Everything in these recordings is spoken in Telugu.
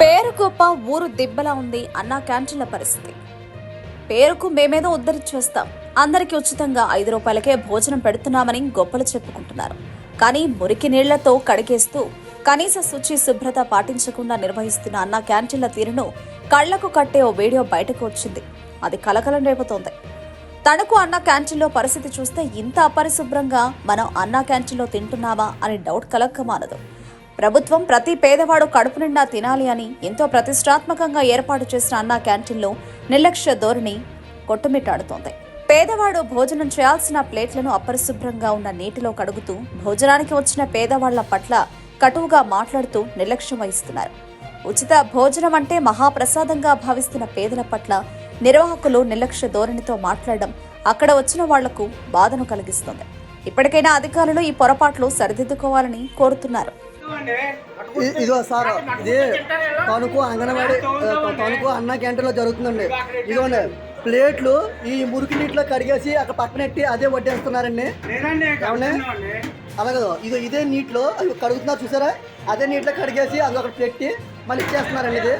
పేరు గొప్ప ఊరు దిబ్బలా ఉంది అన్న క్యాంటీన్ల పరిస్థితి. పేరుకు మేమేదో ఉద్ధరించేస్తాం అందరికీ ఉచితంగా ఐదు రూపాయలకే భోజనం పెడుతున్నామని గొప్పలు చెప్పుకుంటున్నారు. కానీ మురికి నీళ్ళతో కడిగేస్తూ కనీస శుచి శుభ్రత పాటించకుండా నిర్వహిస్తున్న అన్న క్యాంటీన్ల తీరును కళ్ళకు కట్టే ఓ వీడియో బయటకు వచ్చింది. అది కలకలం రేపుతోంది. తణుకు అన్న క్యాంటీన్లో పరిస్థితి చూస్తే ఇంత అపరిశుభ్రంగా మనం అన్న క్యాంటీన్లో తింటున్నామా అని డౌట్ కలక్కమానదు ప్రభుత్వం ప్రతి పేదవాడు కడుపు నిండా తినాలి అని ఎంతో ప్రతిష్టాత్మకంగా ఏర్పాటు చేసిన అన్న క్యాంటీన్లో నిర్లక్ష్య ధోరణి కొట్టుమిట్టాడుతోంది. పేదవాడు భోజనం చేయాల్సిన ప్లేట్లను అపరిశుభ్రంగా ఉన్న నీటిలో కడుగుతూ భోజనానికి వచ్చిన పేదవాళ్ళ పట్ల కటువుగా మాట్లాడుతూ నిర్లక్ష్యం వహిస్తున్నారు. ఉచిత భోజనం అంటే మహాప్రసాదంగా భావిస్తున్న పేదల పట్ల నిర్వాహకులు నిర్లక్ష్య ధోరణితో మాట్లాడడం అక్కడ వచ్చిన వాళ్ళకు బాధను కలిగిస్తుంది. ఇప్పటికైనా అధికారులు ఈ పొరపాట్లు సరిదిద్దుకోవాలని కోరుతున్నారు. ఇ- ఇదిగో సార్ ఇది తణుకు అంగన్వాడీ తణుకు అన్న క్యాంటీన్లో జరుగుతుందండి. ఇదిగోండి ప్లేట్లు ఈ మురికి నీటిలో కడిగేసి అక్కడ పక్కనెట్టి అదే వడ్డేస్తున్నారండి. అలాగే ఇది ఇదే నీటిలో అవి కడుగుతున్నారు చూసారా? అదే నీటిలో కడిగేసి అది అక్కడ పెట్టి మళ్ళీ ఇచ్చేస్తున్నారండి ఇది.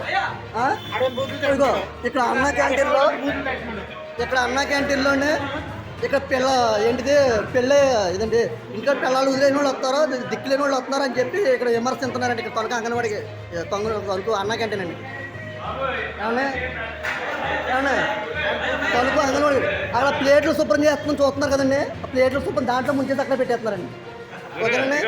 ఇదిగో ఇక్కడ అన్న క్యాంటీన్లో ఇక్కడ అన్న క్యాంటీన్లోనే ఇక్కడ పిల్ల ఏంటిది పెళ్ళే ఇదండి ఇంకా పిల్లలు వదిలేని వాళ్ళు వస్తారు దిక్కులేని వాళ్ళు వస్తున్నారు అని చెప్పి ఇక్కడ విమర్శిస్తున్నారండి ఇక్కడ తొనక అంగన్వాడికి తొంగ తణుకు అన్న క్యాంటీన్ అండి. ఏమన్నా ఏమన్నా తణుకు అంగన్వాడి అక్కడ ప్లేట్లు శుభ్రం చేస్తున్నాం చూస్తున్నారు కదండి. ఆ ప్లేట్లు శుభ్రం దాంట్లో ముంచేసి అక్కడ పెట్టేస్తున్నారండి. ఓకేనండి?